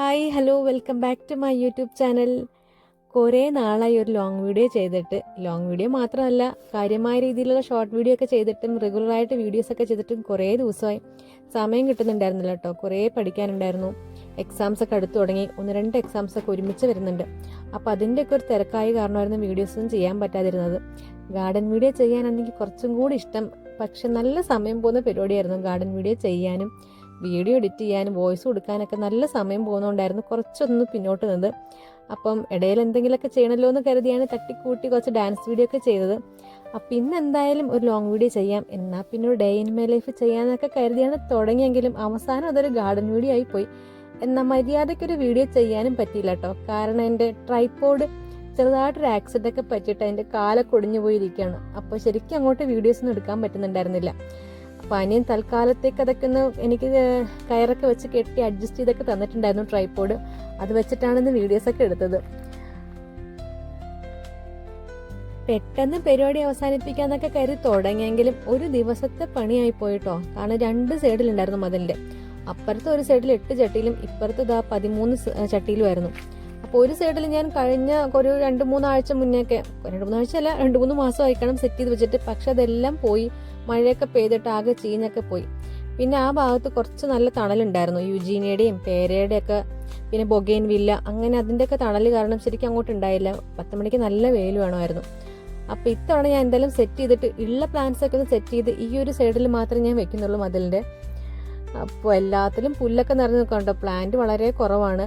Hi hello welcome back to my YouTube channel. കുറേ നാളായി ഒരു ലോങ് വീഡിയോ ചെയ്തിട്ട് ലോങ് വീഡിയോ മാത്രമല്ല കാര്യമായ രീതിയിലുള്ള ഷോർട്ട് വീഡിയോ ഒക്കെ ചെയ്തിട്ടും റെഗുലറായിട്ട് വീഡിയോസ് ഒക്കെ ചെയ്തിട്ടും കുറേ ദിവസമായി. സമയം കിട്ടുന്നുണ്ടായിരുന്നില്ല കേട്ടോ കുറേ പഠിക്കാനുണ്ടായിരുന്നു. എക്സാംസ് ഒക്കെ അടുത്ത് തുടങ്ങി ഒന്ന് രണ്ട് എക്സാംസ് ഒക്കെ ഒരുമിച്ച് വരുന്നുണ്ട്. അപ്പോൾ അതിന്റെയൊക്കെ ഒരു തിരക്കായ കാരണമായിരുന്നു വീഡിയോസൊന്നും ചെയ്യാൻ പറ്റാതിരുന്നത്. ഗാർഡൻ വീഡിയോ ചെയ്യാനാണെങ്കിൽ കുറച്ചും കൂടി ഇഷ്ടം. പക്ഷെ നല്ല സമയം പോകുന്ന പരിപാടിയായിരുന്നു ഗാർഡൻ വീഡിയോ ചെയ്യാനും. വീഡിയോ എഡിറ്റ് ചെയ്യാനും വോയിസ് കൊടുക്കാനൊക്കെ നല്ല സമയം പോകുന്നതുകൊണ്ടായിരുന്നു കുറച്ചൊന്ന് പിന്നോട്ട് നിന്നത്. അപ്പം ഇടയിൽ എന്തെങ്കിലുമൊക്കെ ചെയ്യണമല്ലോ എന്ന് കരുതിയാണ് തട്ടിക്കൂട്ടി കുറച്ച് ഡാൻസ് വീഡിയോ ഒക്കെ ചെയ്തത്. അപ്പം ഇന്ന് എന്തായാലും ഒരു ലോങ് വീഡിയോ ചെയ്യാം. എന്നാൽ പിന്നെ ഒരു ഡേ ഇൻ മൈ ലൈഫ് ചെയ്യാമെന്നൊക്കെ കരുതിയാണ് തുടങ്ങിയെങ്കിലും അവസാനം അതൊരു ഗാർഡൻ വീഡിയോ ആയി പോയി. എന്നാൽ മര്യാദയ്ക്കൊരു വീഡിയോ ചെയ്യാനും പറ്റിയില്ല കേട്ടോ കാരണം എന്റെ ട്രൈപ്പോഡ് ചെറുതായിട്ടൊരു ആക്സിഡന്റ് ഒക്കെ പറ്റിയിട്ട് അതിന്റെ കാലൊക്കെ ഒടിഞ്ഞു പോയിരിക്കുകയാണ്. അപ്പോൾ ശരിക്കും അങ്ങോട്ട് വീഡിയോസ് ഒന്നും എടുക്കാൻ പറ്റുന്നുണ്ടായിരുന്നില്ല. അനിയൻ തൽക്കാലത്തേക്ക് അതൊക്കെ ഒന്ന് എനിക്ക് കയറൊക്കെ വെച്ച് കെട്ടി അഡ്ജസ്റ്റ് ചെയ്തൊക്കെ തന്നിട്ടുണ്ടായിരുന്നു ട്രൈപ്പോഡ് അത് വെച്ചിട്ടാണ് ഇന്ന് വീഡിയോസൊക്കെ എടുത്തത്. പെട്ടെന്ന് പരിപാടി അവസാനിപ്പിക്കാന്നൊക്കെ കരുതി തുടങ്ങിയെങ്കിലും ഒരു ദിവസത്തെ പണിയായി പോയിട്ടോ. കാരണം രണ്ട് സൈഡിലുണ്ടായിരുന്നു മതിലിന്റെ അപ്പുറത്തെ ഒരു സൈഡിൽ എട്ട് ചട്ടിയിലും ഇപ്പുറത്ത് ഇതാ പതിമൂന്ന് ചട്ടിയിലുമായിരുന്നു ഒരു സൈഡിൽ ഞാൻ കഴിഞ്ഞ ഒരു രണ്ട് മൂന്നാഴ്ച മുന്നേക്കെ രണ്ട് മൂന്നാഴ്ച അല്ല രണ്ട് മൂന്ന് മാസം ആയിക്കണം സെറ്റ് ചെയ്ത് വെച്ചിട്ട് പക്ഷെ അതെല്ലാം പോയി മഴയൊക്കെ പെയ്തിട്ട് ആകെ ചീഞ്ഞൊക്കെ പോയി. പിന്നെ ആ ഭാഗത്ത് കുറച്ച് നല്ല തണലുണ്ടായിരുന്നു യുജീനയുടെയും പേരയുടെയും ഒക്കെ പിന്നെ ബൊഗൈൻ വില്ല അങ്ങനെ അതിന്റെയൊക്കെ തണൽ കാരണം ശരിക്കും അങ്ങോട്ട് ഉണ്ടായില്ല. പത്ത് മണിക്ക് നല്ല വെയിൽ വേണമായിരുന്നു. അപ്പോൾ ഇത്തവണ ഞാൻ എന്തായാലും സെറ്റ് ചെയ്തിട്ട് ഉള്ള പ്ലാന്റ്സ് ഒക്കെ ഒന്ന് സെറ്റ് ചെയ്ത് ഈ ഒരു സൈഡിൽ മാത്രമേ ഞാൻ വെക്കുന്നുള്ളൂ മതിലിന്റെ. അപ്പോൾ എല്ലാത്തിലും പുല്ലൊക്കെ നിറഞ്ഞു നിൽക്കാണ്ടോ പ്ലാന്റ് വളരെ കുറവാണ്.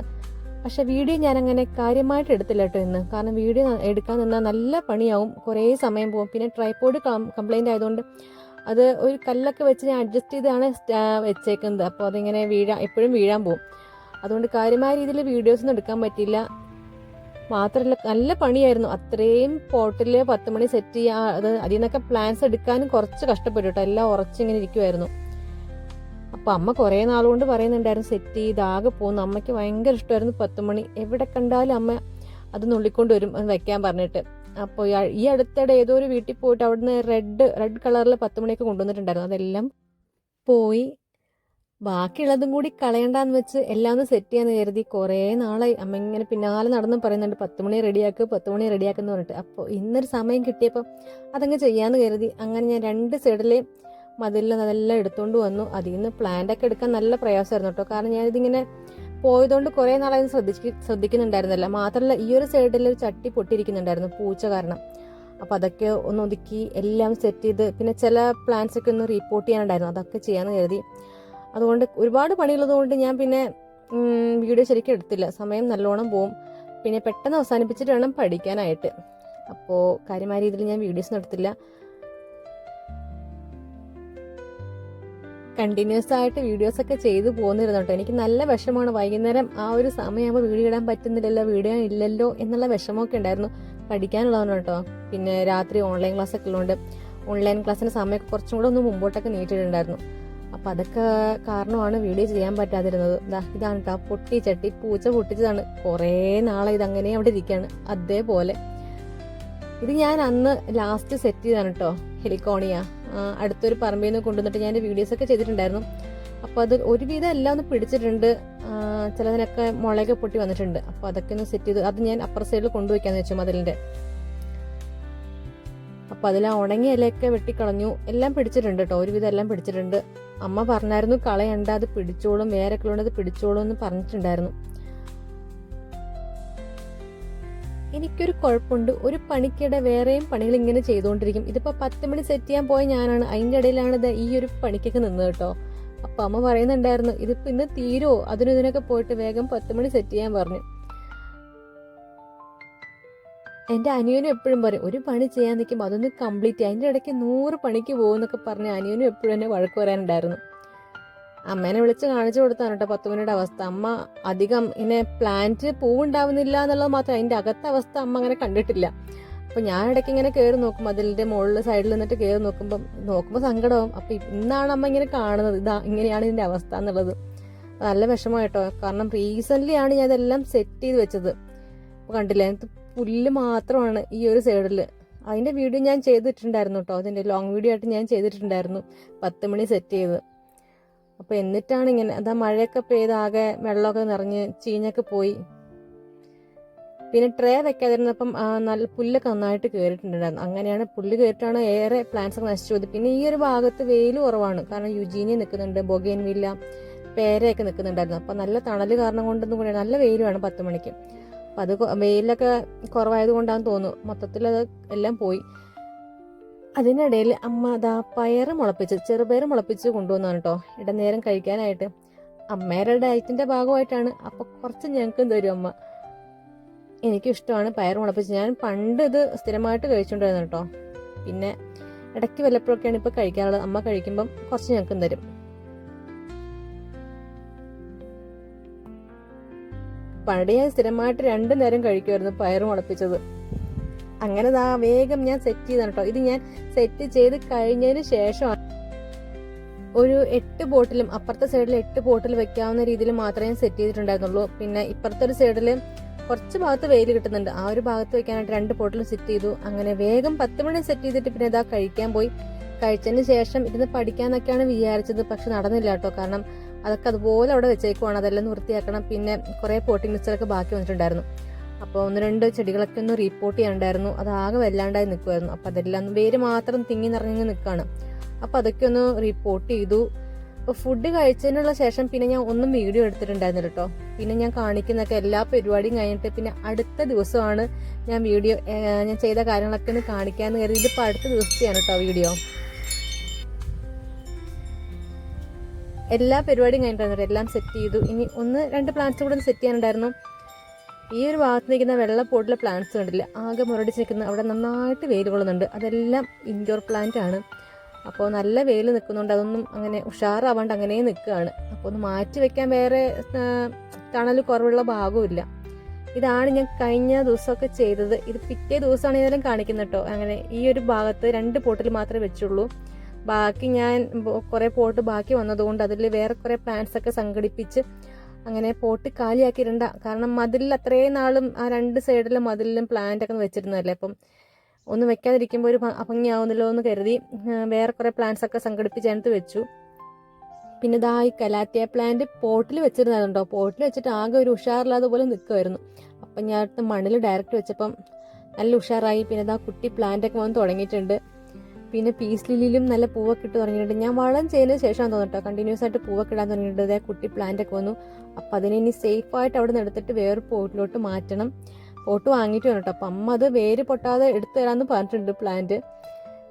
പക്ഷെ വീഡിയോ ഞാൻ അങ്ങനെ കാര്യമായിട്ട് എടുത്തില്ല കേട്ടോ ഇന്ന്. കാരണം വീഡിയോ എടുക്കാൻ നിന്നാൽ നല്ല പണിയാവും. കുറേ സമയം പോകും. പിന്നെ ട്രൈപോഡ് കംപ്ലൈന്റ് ആയതുകൊണ്ട് അത് ഒരു കല്ലൊക്കെ വെച്ച് ഞാൻ അഡ്ജസ്റ്റ് ചെയ്താണ് വെച്ചേക്കുന്നത്. അപ്പോൾ അതിങ്ങനെ വീഴാൻ എപ്പോഴും വീഴാൻ പോകും. അതുകൊണ്ട് കാര്യമായ രീതിയിൽ വീഡിയോസ് ഒന്നും എടുക്കാൻ പറ്റില്ല മാത്രമല്ല നല്ല പണിയായിരുന്നു. അത്രയും പോട്ടിൽ പത്ത് മണി സെറ്റ് ചെയ്യുക അത് അതിൽ നിന്നൊക്കെ പ്ലാൻസ് എടുക്കാനും കുറച്ച് കഷ്ടപ്പെട്ടു കേട്ടോ. എല്ലാം ഉറച്ചിങ്ങനെ ഇരിക്കുമായിരുന്നു അപ്പൊ അമ്മ കുറേ നാളുകൊണ്ട് പറയുന്നുണ്ടായിരുന്നു സെറ്റ് ചെയ്ത് ആകെ പോകുന്നു. അമ്മയ്ക്ക് ഭയങ്കര ഇഷ്ടമായിരുന്നു പത്ത് മണി. എവിടെ കണ്ടാലും അമ്മ അത് നുള്ളിക്കൊണ്ട് വരും വെക്കാൻ പറഞ്ഞിട്ട്. അപ്പോൾ ഈ അടുത്തിടെ ഏതോ ഒരു വീട്ടിൽ പോയിട്ട് അവിടുന്ന് റെഡ് റെഡ് കളറിൽ പത്ത് മണിയൊക്കെ കൊണ്ടുവന്നിട്ടുണ്ടായിരുന്നു. അതെല്ലാം പോയി. ബാക്കിയുള്ളതും കൂടി കളയണ്ടെന്ന് വെച്ച് എല്ലാം ഒന്ന് സെറ്റ് ചെയ്യാന്ന് കരുതി. കുറേ നാളായി. അമ്മ ഇങ്ങനെ പിന്നാലെ നടന്നും പറയുന്നുണ്ട് പത്ത് മണി റെഡിയാക്ക് പത്ത് മണി റെഡിയാക്കെന്ന് പറഞ്ഞിട്ട്. അപ്പോൾ ഇന്നൊരു സമയം കിട്ടിയപ്പോൾ അതങ്ങ് ചെയ്യാന്ന് കരുതി. അങ്ങനെ ഞാൻ രണ്ട് സൈഡിലെയും മതിലിൽ അതെല്ലാം എടുത്തുകൊണ്ട് വന്നു. അതിൽ നിന്ന് പ്ലാന്റ് ഒക്കെ എടുക്കാൻ നല്ല പ്രയാസമായിരുന്നു കേട്ടോ. കാരണം ഞാനിതിങ്ങനെ പോയതുകൊണ്ട് കുറേ നാളായി ശ്രദ്ധിച്ച് ശ്രദ്ധിക്കുന്നുണ്ടായിരുന്നില്ല. മാത്രമല്ല ഈ ഒരു സൈഡിൽ ഒരു ചട്ടി പൊട്ടിയിരിക്കുന്നുണ്ടായിരുന്നു പൂച്ച കാരണം. അപ്പോൾ അതൊക്കെ ഒന്ന് ഒതുക്കി എല്ലാം സെറ്റ് ചെയ്ത് പിന്നെ ചില പ്ലാന്റ്സ് ഒക്കെ ഒന്ന് റിപ്പോർട്ട് ചെയ്യാനുണ്ടായിരുന്നു. അതൊക്കെ ചെയ്യാന്ന് കരുതി. അതുകൊണ്ട് ഒരുപാട് പണിയുള്ളത് കൊണ്ട് ഞാൻ പിന്നെ വീഡിയോ ശരിക്കും എടുത്തില്ല. സമയം നല്ലോണം പോവും. പിന്നെ പെട്ടെന്ന് അവസാനിപ്പിച്ചിട്ട് വേണം പഠിക്കാനായിട്ട്. അപ്പോൾ കാര്യമായ രീതിയിൽ ഞാൻ വീഡിയോസ് ഒന്നും കണ്ടിന്യൂസ് ആയിട്ട് വീഡിയോസ് ഒക്കെ ചെയ്തു പോകുന്നിരുന്നോട്ടോ എനിക്ക് നല്ല വിഷമമാണ്. വൈകുന്നേരം ആ ഒരു സമയമാകുമ്പോൾ വീഡിയോ ഇടാൻ പറ്റുന്നില്ലല്ലോ വീഡിയോ ഇല്ലല്ലോ എന്നുള്ള വിഷമമൊക്കെ ഉണ്ടായിരുന്നു. പഠിക്കാനുള്ളതാണ് കേട്ടോ. പിന്നെ രാത്രി ഓൺലൈൻ ക്ലാസ് ഒക്കെ ഉള്ളതുകൊണ്ട് ഓൺലൈൻ ക്ലാസ്സിന്റെ സമയമൊക്കെ കുറച്ചും കൂടെ ഒന്ന് മുമ്പോട്ടൊക്കെ നീട്ടിയിട്ടുണ്ടായിരുന്നു. അപ്പം അതൊക്കെ കാരണമാണ് വീഡിയോ ചെയ്യാൻ പറ്റാതിരുന്നത്. ഇതാണ് കേട്ടോ. പൊട്ടി ചട്ടി പൂച്ച പൊട്ടിച്ചതാണ്. കുറേ നാളെ ഇതങ്ങനെ അവിടെ ഇരിക്കുകയാണ് അതേപോലെ ഇത് ഞാൻ അന്ന് ലാസ്റ്റ് സെറ്റ് ചെയ്താണ് കേട്ടോ. ഹെലിക്കോണിയ അടുത്തൊരു പറമ്പിൽ നിന്ന് കൊണ്ടുവന്നിട്ട് ഞാൻ വീഡിയോസ് ഒക്കെ ചെയ്തിട്ടുണ്ടായിരുന്നു. അപ്പോൾ അത് ഒരുവിധം എല്ലാം ഒന്ന് പിടിച്ചിട്ടുണ്ട്. ചിലതിനൊക്കെ മുളയൊക്കെ പൊട്ടി വന്നിട്ടുണ്ട്. അപ്പോൾ അതൊക്കെ ഒന്ന് സെറ്റ് ചെയ്ത് അത് ഞാൻ അപ്പർ സൈഡിൽ കൊണ്ടുവയ്ക്കാന്ന് വെച്ചു മതിലിന്റെ. അപ്പോൾ അതിൽ ഉണങ്ങിയ ഇലയൊക്കെ വെട്ടിക്കളഞ്ഞു. എല്ലാം പിടിച്ചിട്ടുണ്ട് കേട്ടോ ഒരുവിധം എല്ലാം പിടിച്ചിട്ടുണ്ട്. അമ്മ പറഞ്ഞായിരുന്നു കളയണ്ട അത് പിടിച്ചോളും വേറെ ഉള്ളത് പിടിച്ചോളും എന്ന് പറഞ്ഞിട്ടുണ്ടായിരുന്നു. എനിക്കൊരു കുഴപ്പമുണ്ട്. ഒരു പണിക്കിടെ വേറെയും പണികൾ ഇങ്ങനെ ചെയ്തുകൊണ്ടിരിക്കും. ഇതിപ്പോൾ പത്ത് മണി സെറ്റ് ചെയ്യാൻ പോയ ഞാനാണ്. അതിന്റെ ഇടയിലാണ് ഇത് ഈ ഒരു പണിക്കൊക്കെ നിന്നത് കേട്ടോ. അപ്പം അമ്മ പറയുന്നുണ്ടായിരുന്നു ഇതിപ്പോൾ ഇന്ന് തീരുമോ അതിനും ഇതിനൊക്കെ പോയിട്ട് വേഗം പത്ത് മണി സെറ്റ് ചെയ്യാൻ പറഞ്ഞു. എന്റെ അനിയനും എപ്പോഴും പറയും ഒരു പണി ചെയ്യാൻ നിൽക്കുമ്പോൾ അതൊന്ന് കംപ്ലീറ്റ് അതിന്റെ ഇടയ്ക്ക് നൂറ് പണിക്ക് പോകുമെന്നൊക്കെ പറഞ്ഞ് അനിയനും എപ്പോഴും എന്നെ വഴക്ക് പറയാനുണ്ടായിരുന്നു. അമ്മേനെ വിളിച്ച് കാണിച്ചു കൊടുത്താണ് കേട്ടോ പത്ത് മണിയുടെ അവസ്ഥ. അമ്മ അധികം ഇങ്ങനെ പ്ലാന്റ് പൂവുണ്ടാവുന്നില്ല എന്നുള്ളത് മാത്രം അതിന്റെ അകത്തെ അവസ്ഥ അമ്മ അങ്ങനെ കണ്ടിട്ടില്ല. അപ്പൊ ഞാൻ ഇടയ്ക്ക് ഇങ്ങനെ കയറി നോക്കും. അതിന്റെ മുകളിൽ സൈഡിൽ നിന്നിട്ട് കയറി നോക്കുമ്പോൾ നോക്കുമ്പോൾ സങ്കടമാവും അപ്പൊ ഇന്നാണ് അമ്മ ഇങ്ങനെ കാണുന്നത്. ഇതാ ഇങ്ങനെയാണ് ഇതിന്റെ അവസ്ഥ എന്നുള്ളത്. നല്ല വിഷമമായിട്ടോ. കാരണം റീസെന്റ് ആണ് ഞാൻ ഇതെല്ലാം സെറ്റ് ചെയ്ത് വെച്ചത്. അപ്പോൾ കണ്ടില്ല? ഇത് പുല്ല് മാത്രമാണ് ഈ ഒരു സൈഡിൽ അതിന്റെ വീഡിയോ ഞാൻ ചെയ്തിട്ടുണ്ടായിരുന്നു കേട്ടോ അതിന്റെ ലോങ് വീഡിയോ ആയിട്ട് ഞാൻ ചെയ്തിട്ടുണ്ടായിരുന്നു. പത്ത് മണി സെറ്റ് ചെയ്ത്. അപ്പോൾ എന്നിട്ടാണ് ഇങ്ങനെ അതാ മഴയൊക്കെ പെയ്ത് ആകെ വെള്ളമൊക്കെ നിറഞ്ഞ് ചീഞ്ഞൊക്കെ പോയി. പിന്നെ ട്രേ വെക്കാതിരുന്നപ്പം നല്ല പുല്ലൊക്കെ നന്നായിട്ട് കയറിയിട്ടുണ്ടായിരുന്നു അങ്ങനെയാണ് പുല്ല് കയറിയിട്ടാണ് ഏറെ പ്ലാന്റ്സ് ഒക്കെ നശിച്ചു പോയത്. പിന്നെ ഈ ഒരു ഭാഗത്ത് വെയിൽ കുറവാണ്. കാരണം യുജീനിയ നിൽക്കുന്നുണ്ട് ബൊഗേൻ വില്ല പേരയൊക്കെ നിൽക്കുന്നുണ്ടായിരുന്നു. അപ്പം നല്ല തണൽ കാരണം കൊണ്ടൊന്നും കൂടെ നല്ല വെയിൽ വേണം പത്ത് മണിക്ക്. അപ്പം അത് വെയിലൊക്കെ കുറവായത് കൊണ്ടാന്ന് തോന്നുന്നു. മൊത്തത്തിൽ അത് എല്ലാം പോയി. അതിനിടയിൽ അമ്മ അതാ പയറ് മുളപ്പിച്ച് ചെറുപയർ മുളപ്പിച്ച് കൊണ്ടുവന്നാണ് കേട്ടോ ഇടനേരം കഴിക്കാനായിട്ട്. അമ്മയുടെ ഡയറ്റിന്റെ ഭാഗമായിട്ടാണ്. അപ്പോൾ കുറച്ച് ഞങ്ങൾക്കും തരും അമ്മ. എനിക്കിഷ്ടമാണ് പയർ മുളപ്പിച്ച്. ഞാൻ പണ്ട് ഇത് സ്ഥിരമായിട്ട് കഴിച്ചുകൊണ്ടിരുന്നു കേട്ടോ പിന്നെ ഇടയ്ക്ക് വല്ലപ്പോഴൊക്കെയാണ് ഇപ്പൊ കഴിക്കാറുള്ളത്. അമ്മ കഴിക്കുമ്പം കുറച്ച് ഞങ്ങൾക്കും തരും. പണ്ട് ഞാൻ സ്ഥിരമായിട്ട് രണ്ടു നേരം കഴിക്കുമായിരുന്നു പയർ മുളപ്പിച്ചത്. അങ്ങനെ ദാ വേഗം ഞാൻ സെറ്റ് ചെയ്താണ് കേട്ടോ ഇത് ഞാൻ സെറ്റ് ചെയ്ത് കഴിഞ്ഞതിന് ശേഷമാണ്. ഒരു എട്ട് ബോട്ടിലും അപ്പുറത്തെ സൈഡിൽ എട്ട് ബോട്ടിൽ വെക്കാവുന്ന രീതിയിൽ മാത്രമേ ഞാൻ സെറ്റ് ചെയ്തിട്ടുണ്ടായിരുന്നുള്ളൂ. പിന്നെ ഇപ്പുറത്തെ ഒരു സൈഡിൽ കുറച്ച് ഭാഗത്ത് വെയിൽ കിട്ടുന്നുണ്ട്. ആ ഒരു ഭാഗത്ത് വെക്കാനായിട്ട് രണ്ട് ബോട്ടിലും സെറ്റ് ചെയ്തു. അങ്ങനെ വേഗം പത്ത് മണി സെറ്റ് ചെയ്തിട്ട് പിന്നെ ഇതാ കഴിക്കാൻ പോയി. കഴിച്ചതിന് ശേഷം ഇരുന്ന് പഠിക്കാന്നൊക്കെയാണ് വിചാരിച്ചത്. പക്ഷെ നടന്നില്ല കേട്ടോ കാരണം അതൊക്കെ അതുപോലെ അവിടെ വെച്ചേക്കുവാണ്. അതെല്ലാം വൃത്തിയാക്കണം പിന്നെ കുറേ പോട്ടിംഗ് മിക്സറൊക്കെ ബാക്കി വന്നിട്ടുണ്ടായിരുന്നു. അപ്പോൾ ഒന്ന് രണ്ട് ചെടികളൊക്കെ ഒന്ന് റീപ്പോർട്ട് ചെയ്യാനുണ്ടായിരുന്നു. അത് ആകെ വല്ലാണ്ടായി നിൽക്കുമായിരുന്നു അപ്പോൾ അതെല്ലാം വേര് മാത്രം തിങ്ങി നിറഞ്ഞു നിൽക്കുകയാണ് അപ്പോൾ അതൊക്കെ ഒന്ന് റിപ്പോർട്ട് ചെയ്തു. അപ്പോൾ ഫുഡ് കഴിച്ചതിനുള്ള ശേഷം പിന്നെ ഞാൻ ഒന്നും വീഡിയോ എടുത്തിട്ടുണ്ടായിരുന്നില്ല കേട്ടോ പിന്നെ ഞാൻ കാണിക്കുന്നൊക്കെ എല്ലാ പരിപാടിയും കഴിഞ്ഞിട്ട് പിന്നെ അടുത്ത ദിവസമാണ് ഞാൻ വീഡിയോ ഞാൻ ചെയ്ത കാര്യങ്ങളൊക്കെ ഒന്ന് കാണിക്കാമെന്ന് കരുതി. ഇതിപ്പോൾ അടുത്ത ദിവസത്തെയാണ് കേട്ടോ വീഡിയോ എല്ലാ പരിപാടിയും കഴിഞ്ഞിട്ടായിരുന്നു എല്ലാം സെറ്റ് ചെയ്തു. ഇനി ഒന്ന് രണ്ട് പ്ലാന്റ്സ് കൂടെ സെറ്റ് ചെയ്യാനുണ്ടായിരുന്നു. ഈ ഒരു ഭാഗത്ത് നിൽക്കുന്ന വെള്ള പോട്ടിലെ പ്ലാന്റ്സ് കണ്ടില്ല ആകെ മുരടിച്ച് നിൽക്കുന്ന അവിടെ നന്നായിട്ട് വെയിൽ കൊള്ളുന്നുണ്ട്. അതെല്ലാം ഇൻഡോർ പ്ലാന്റ് ആണ്. അപ്പോൾ നല്ല വെയിൽ നിൽക്കുന്നുണ്ട്. അതൊന്നും അങ്ങനെ ഉഷാറാവാണ്ട് അങ്ങനെ നിൽക്കുകയാണ്. അപ്പോൾ ഒന്ന് മാറ്റി വെക്കാൻ വേറെ തണൽ കുറവുള്ള ഭാഗമില്ല ഇതാണ് ഞാൻ കഴിഞ്ഞ ദിവസമൊക്കെ ചെയ്തത്. ഇത് പിറ്റേ ദിവസമാണ് ഇതെല്ലാം കാണിക്കുന്നത് കേട്ടോ. അങ്ങനെ ഈ ഒരു ഭാഗത്ത് രണ്ട് പോട്ടിൽ മാത്രമേ വെച്ചുള്ളൂ. ബാക്കി ഞാൻ കുറേ പോട്ട് ബാക്കി വന്നതുകൊണ്ട് അതിൽ വേറെ കുറേ പ്ലാന്റ്സ് ഒക്കെ സംഘടിപ്പിച്ച് അങ്ങനെ പോട്ട് കാലിയാക്കിയിരണ്ട കാരണം മതിലിൽ അത്രയും നാളും ആ രണ്ട് സൈഡിലെ മതിലിലും പ്ലാന്റ് ഒക്കെ വെച്ചിരുന്നതല്ലേ. അപ്പം ഒന്ന് വെക്കാതിരിക്കുമ്പോൾ ഒരു ഭംഗിയാവുന്നല്ലോ എന്ന് കരുതി വേറെ കുറേ പ്ലാന്റ്സ് ഒക്കെ സംഘടിപ്പിച്ച് അതിനകത്ത് വെച്ചു. പിന്നെ ഇതാ ഈ കലാറ്റിയ പ്ലാന്റ് പോട്ടിൽ വെച്ചിരുന്നതുണ്ടോ പോട്ടിൽ വെച്ചിട്ട് ആകെ ഒരു ഉഷാറില്ലാതെ പോലെ നിൽക്കുമായിരുന്നു അപ്പം ഞാൻ മണ്ണിൽ ഡയറക്റ്റ് വെച്ചപ്പം നല്ല ഉഷാറായി. പിന്നെ ഇതാ കുട്ടി പ്ലാന്റ് ഒക്കെ വന്ന് തുടങ്ങിയിട്ടുണ്ട്. പിന്നെ പീസ് ലില്ലിലും നല്ല പൂവൊക്കെ ഇട്ട് തുടങ്ങിയിട്ടുണ്ട്. ഞാൻ വളം ചെയ്യുന്നതിന് ശേഷമാണ് തോന്നുട്ടോ കണ്ടിന്യൂസ് ആയിട്ട് പൂവൊക്കെ ഇടാൻ തുടങ്ങിയിട്ടുണ്ട്. കുട്ടി പ്ലാന്റ് ഒക്കെ വന്നു. അപ്പം അതിനെ ഇനി സേഫ് ആയിട്ട് അവിടെ നിന്ന് എടുത്തിട്ട് വേറെ പോട്ടിലോട്ട് മാറ്റണം. പോട്ട് വാങ്ങിയിട്ട് വന്നിട്ടോ അപ്പം അമ്മ അത് വേര് പൊട്ടാതെ എടുത്തു തരാമെന്ന് പറഞ്ഞിട്ടുണ്ട് പ്ലാന്റ്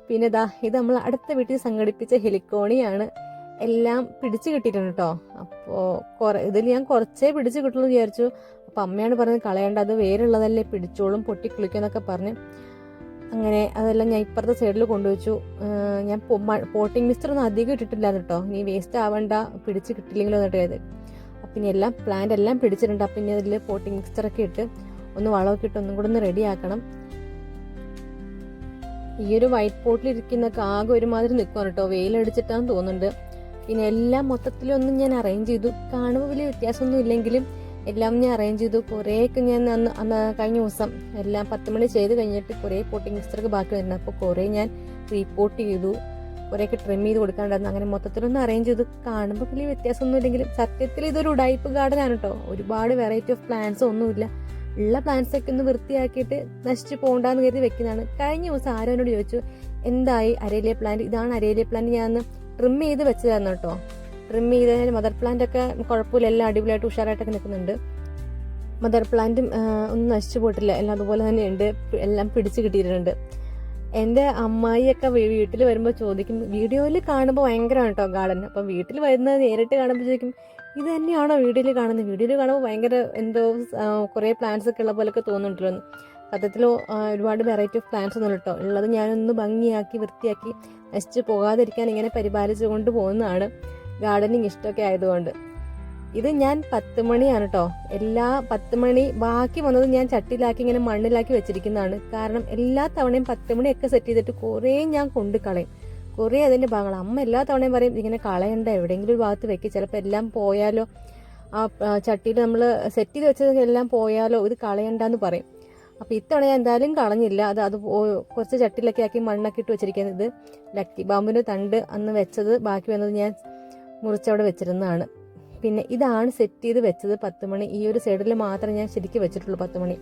പിന്നെ ഇതാ ഇത് നമ്മൾ അടുത്ത വീട്ടിൽ സംഘടിപ്പിച്ച ഹെലിക്കോണിയാണ് എല്ലാം പിടിച്ചു കിട്ടിയിട്ടുണ്ട് കേട്ടോ. അപ്പോൾ കുറെ ഇതിൽ ഞാൻ കുറച്ചേ പിടിച്ചു കിട്ടുള്ളൂ വിചാരിച്ചു. അപ്പം അമ്മയാണ് പറഞ്ഞത് കളയേണ്ട അത് വേരുള്ളതല്ലേ പിടിച്ചോളും പൊട്ടി കുളിക്കുമെന്നൊക്കെ പറഞ്ഞ്. അങ്ങനെ അതെല്ലാം ഞാൻ ഇപ്പുറത്തെ സൈഡിൽ കൊണ്ടുവച്ചു. ഞാൻ പോട്ടിംഗ് മിസ്റ്റർ ഒന്നും അധികം ഇട്ടിട്ടില്ല കേട്ടോ ഇനി വേസ്റ്റ് ആവണ്ട പിടിച്ച് കിട്ടില്ലെങ്കിലോ എന്നിട്ട് അപ്പം ഇനി എല്ലാം പ്ലാന്റ് എല്ലാം പിടിച്ചിട്ടുണ്ട്. അപ്പം ഇനി അതിൽ പോട്ടിംഗ് മിക്സ്ചറൊക്കെ ഇട്ട് ഒന്ന് വളമൊക്കെ ഇട്ട് ഒന്നും കൂടെ ഒന്ന് റെഡിയാക്കണം ഈ ഒരു വൈറ്റ് പോട്ടിലിരിക്കുന്നൊക്കെ ആകെ ഒരുമാതിരി നിൽക്കുവാണ് കേട്ടോ വെയിലടിച്ചിട്ടാന്ന് തോന്നുന്നുണ്ട്. പിന്നെ എല്ലാം മൊത്തത്തിലൊന്നും ഞാൻ അറേഞ്ച് ചെയ്തു. കാണുമ്പോൾ വലിയ വ്യത്യാസമൊന്നും ഇല്ലെങ്കിലും എല്ലാം ഞാൻ അറേഞ്ച് ചെയ്തു. കുറേയൊക്കെ ഞാൻ അന്ന് അന്ന് കഴിഞ്ഞ ദിവസം എല്ലാം പത്ത് മണി ചെയ്ത് കഴിഞ്ഞിട്ട് കുറേ പോട്ടിംഗ് മിസ്റ്റർക്ക് ബാക്കി വരുന്നത് അപ്പോൾ കുറേ ഞാൻ റീപ്പോർട്ട് ചെയ്തു. കുറേയൊക്കെ ട്രിം ചെയ്ത് കൊടുക്കാണ്ടായിരുന്നു അങ്ങനെ മൊത്തത്തിലൊന്ന് അറേഞ്ച് ചെയ്ത് കാണുമ്പോൾ വലിയ വ്യത്യാസമൊന്നും ഇല്ലെങ്കിലും സത്യത്തിൽ ഇതൊരു ഉടായ്പ് ആണ് കേട്ടോ ഒരുപാട് വെറൈറ്റി ഓഫ് പ്ലാന്റ്സ് ഒന്നുമില്ല. ഉള്ള പ്ലാന്റ്സ് ഒക്കെ ഒന്ന് വൃത്തിയാക്കിയിട്ട് നശിച്ചു പോകണ്ടെന്ന് കരുതി വെക്കുന്നതാണ്. കഴിഞ്ഞ ദിവസം ആരോ എന്നോട് ചോദിച്ചു എന്തായി അരേലിയ പ്ലാന്റ് ഇതാണ് അരേലിയ പ്ലാന്റ് ഞാൻ ട്രിം ചെയ്ത് വെച്ചതായിരുന്നു കേട്ടോ ട്രിം ചെയ്തതിന് മദർ പ്ലാന്റ് ഒക്കെ കുഴപ്പമില്ല. എല്ലാം അടിപൊളിയായിട്ട് ഉഷാറായിട്ടൊക്കെ നിൽക്കുന്നുണ്ട്. മദർ പ്ലാന്റും ഒന്നും നശിച്ചു പോയിട്ടില്ല. എല്ലാം അതുപോലെ തന്നെ ഉണ്ട് എല്ലാം പിടിച്ചു കിട്ടിയിട്ടുണ്ട്. എന്റെ അമ്മായിയൊക്കെ വീട്ടിൽ വരുമ്പോൾ ചോദിക്കും വീഡിയോയിൽ കാണുമ്പോൾ ഭയങ്കരമാണ് കേട്ടോ ഗാർഡൻ അപ്പം വീട്ടിൽ വരുന്നത് നേരിട്ട് കാണുമ്പോൾ ചോദിക്കും ഇത് തന്നെയാണോ വീഡിയോയിൽ കാണുന്നത്? വീഡിയോയിൽ കാണുമ്പോൾ ഭയങ്കര എന്തോ കുറേ പ്ലാന്റ്സ് ഒക്കെ ഉള്ള പോലൊക്കെ തോന്നുന്നുണ്ടല്ലോ. സത്യത്തിൽ ഒരുപാട് വെറൈറ്റി ഓഫ് പ്ലാന്റ്സ് ഒന്നും കേട്ടോ ഉള്ളത് ഞാനൊന്ന് ഭംഗിയാക്കി വൃത്തിയാക്കി നശിച്ച് പോകാതിരിക്കാൻ ഇങ്ങനെ പരിപാലിച്ചു കൊണ്ട് പോകുന്നതാണ്. ഗാർഡനിങ് ഇഷ്ടമൊക്കെ ആയതുകൊണ്ട്. ഇത് ഞാൻ പത്ത് മണിയാണ് കേട്ടോ എല്ലാ പത്ത് മണി ബാക്കി വന്നത് ഞാൻ ചട്ടിയിലാക്കി ഇങ്ങനെ മണ്ണിലാക്കി വെച്ചിരിക്കുന്നതാണ്. കാരണം എല്ലാ തവണയും പത്ത് മണിയൊക്കെ സെറ്റ് ചെയ്തിട്ട് കുറേ ഞാൻ കൊണ്ട് കളയും. കുറേ അതിന്റെ ഭാഗങ്ങൾ. അമ്മ എല്ലാ തവണയും പറയും ഇങ്ങനെ കളയണ്ട എവിടെയെങ്കിലും ഒരു ഭാഗത്ത് വെക്കും. ചിലപ്പോൾ എല്ലാം പോയാലോ. ആ ചട്ടിയിൽ നമ്മൾ സെറ്റ് ചെയ്ത് വെച്ചത് എല്ലാം പോയാലോ. ഇത് കളയണ്ടെന്ന് പറയും. അപ്പോൾ ഇത്തവണ ഞാൻ എന്തായാലും കളഞ്ഞില്ല. അത് അത് കുറച്ച് ചട്ടിയിലൊക്കെ ആക്കി മണ്ണൊക്കെ ഇട്ട് വെച്ചിരിക്കുന്നത്. ലക്കി ബാമ്പിന്റെ തണ്ട് അന്ന് വെച്ചത്. ബാക്കി വന്നത് ഞാൻ മുറിച്ചവിടെ വെച്ചിരുന്നതാണ്. പിന്നെ ഇതാണ് സെറ്റ് ചെയ്ത് വെച്ചത് പത്ത് മണി ഈ ഒരു സൈഡിൽ മാത്രമേ ഞാൻ ശരിക്കും വെച്ചിട്ടുള്ളൂ പത്ത് മണി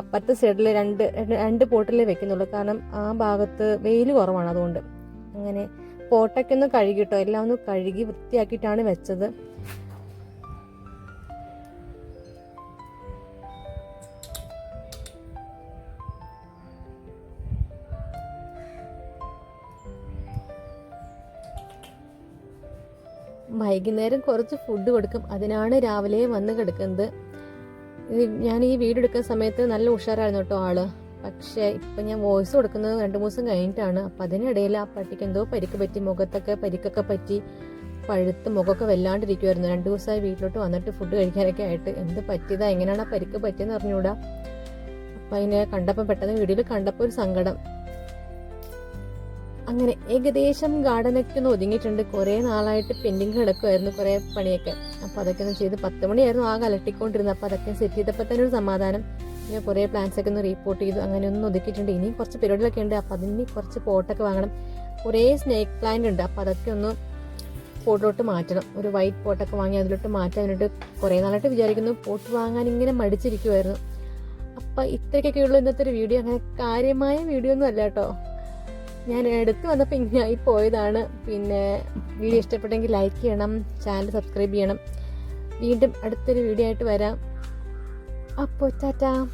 അപ്പുറത്തെ സൈഡിൽ രണ്ട് രണ്ട് പോട്ടിലേ വെക്കുന്നുള്ളൂ. കാരണം ആ ഭാഗത്ത് വെയിൽ കുറവാണ് അതുകൊണ്ട്. അങ്ങനെ പോട്ടൊക്കെ ഒന്ന് കഴുകിട്ടോ എല്ലാം ഒന്ന് കഴുകി വൃത്തിയാക്കിയിട്ടാണ് വെച്ചത്. വൈകുന്നേരം കുറച്ച് ഫുഡ് കൊടുക്കും. അതിനാണ് രാവിലെ വന്ന് കിടക്കുന്നത്. ഞാൻ ഈ വീഡിയോ എടുക്കുന്ന സമയത്ത് നല്ല ഉഷാറായിരുന്നു കേട്ടോ ആൾ. പക്ഷേ ഇപ്പം ഞാൻ വോയിസ് കൊടുക്കുന്നത് രണ്ട് മൂന്ന് കഴിഞ്ഞിട്ടാണ്. അപ്പം അതിനിടയിൽ ആ പട്ടിക്ക് എന്തോ പരിക്ക് പറ്റി മുഖത്തൊക്കെ പരിക്കൊക്കെ പറ്റി പഴുത്ത് മുഖമൊക്കെ വല്ലാണ്ടിരിക്കുമായിരുന്നു രണ്ട് ദിവസമായി വീട്ടിലോട്ട് വന്നിട്ട് ഫുഡ് കഴിക്കാനൊക്കെ ആയിട്ട്. എന്ത് പറ്റിയതാ? എങ്ങനെയാണ് ആ പരിക്ക് പറ്റിയെന്ന് അറിഞ്ഞുകൂടാ? അപ്പം അതിനെ കണ്ടപ്പം പെട്ടെന്ന് വീഡിയോയിൽ കണ്ടപ്പോൾ ഒരു സങ്കടം. അങ്ങനെ ഏകദേശം ഗാർഡനൊക്കെ ഒന്ന് ഒതുങ്ങിയിട്ടുണ്ട്. കുറേ നാളായിട്ട് പെൻഡിങ് കിടക്കുമായിരുന്നു കുറേ പണിയൊക്കെ. അപ്പോൾ അതൊക്കെ ഒന്ന് ചെയ്ത് പത്ത് മണിയായിരുന്നു ആകെ അലട്ടിക്കൊണ്ടിരുന്നത്. അപ്പോൾ അതൊക്കെ സെറ്റ് ചെയ്തപ്പോൾ തന്നെ ഒരു സമാധാനം. ഞാൻ കുറേ പ്ലാൻസ് ഒക്കെ ഒന്ന് റിപ്പോർട്ട് ചെയ്തു. അങ്ങനെ ഒന്ന് ഒതുക്കിയിട്ടുണ്ട്. ഇനിയും കുറച്ച് പരിപാടികളൊക്കെ ഉണ്ട്. അപ്പോൾ അതിന് കുറച്ച് പോട്ടൊക്കെ വാങ്ങണം. കുറേ സ്നേക്ക് പ്ലാന്റ് ഉണ്ട്. അപ്പോൾ അതൊക്കെ ഒന്ന് പോട്ടിലോട്ട് മാറ്റണം. ഒരു വൈറ്റ് പോട്ടൊക്കെ വാങ്ങി അതിലോട്ട് മാറ്റാൻ വേണ്ടിയിട്ട് കുറേ നാളായിട്ട് വിചാരിക്കുന്നു. പോട്ട് വാങ്ങാൻ ഇങ്ങനെ മടിച്ചിരിക്കുമായിരുന്നു അപ്പം ഇത്രയ്ക്കൊക്കെയുള്ള ഇന്നത്തെ ഒരു വീഡിയോ അങ്ങനെ കാര്യമായ വീഡിയോ ഒന്നും അല്ല കേട്ടോ. ഞാൻ എടുത്തു വന്നപ്പോൾ ഇങ്ങനെയായി പോയതാണ്. പിന്നെ വീഡിയോ ഇഷ്ടപ്പെട്ടെങ്കിൽ ലൈക്ക് ചെയ്യണം ചാനൽ സബ്സ്ക്രൈബ് ചെയ്യണം. വീണ്ടും അടുത്തൊരു വീഡിയോ ആയിട്ട് വരാം. അപ്പോൾ ടാറ്റാ.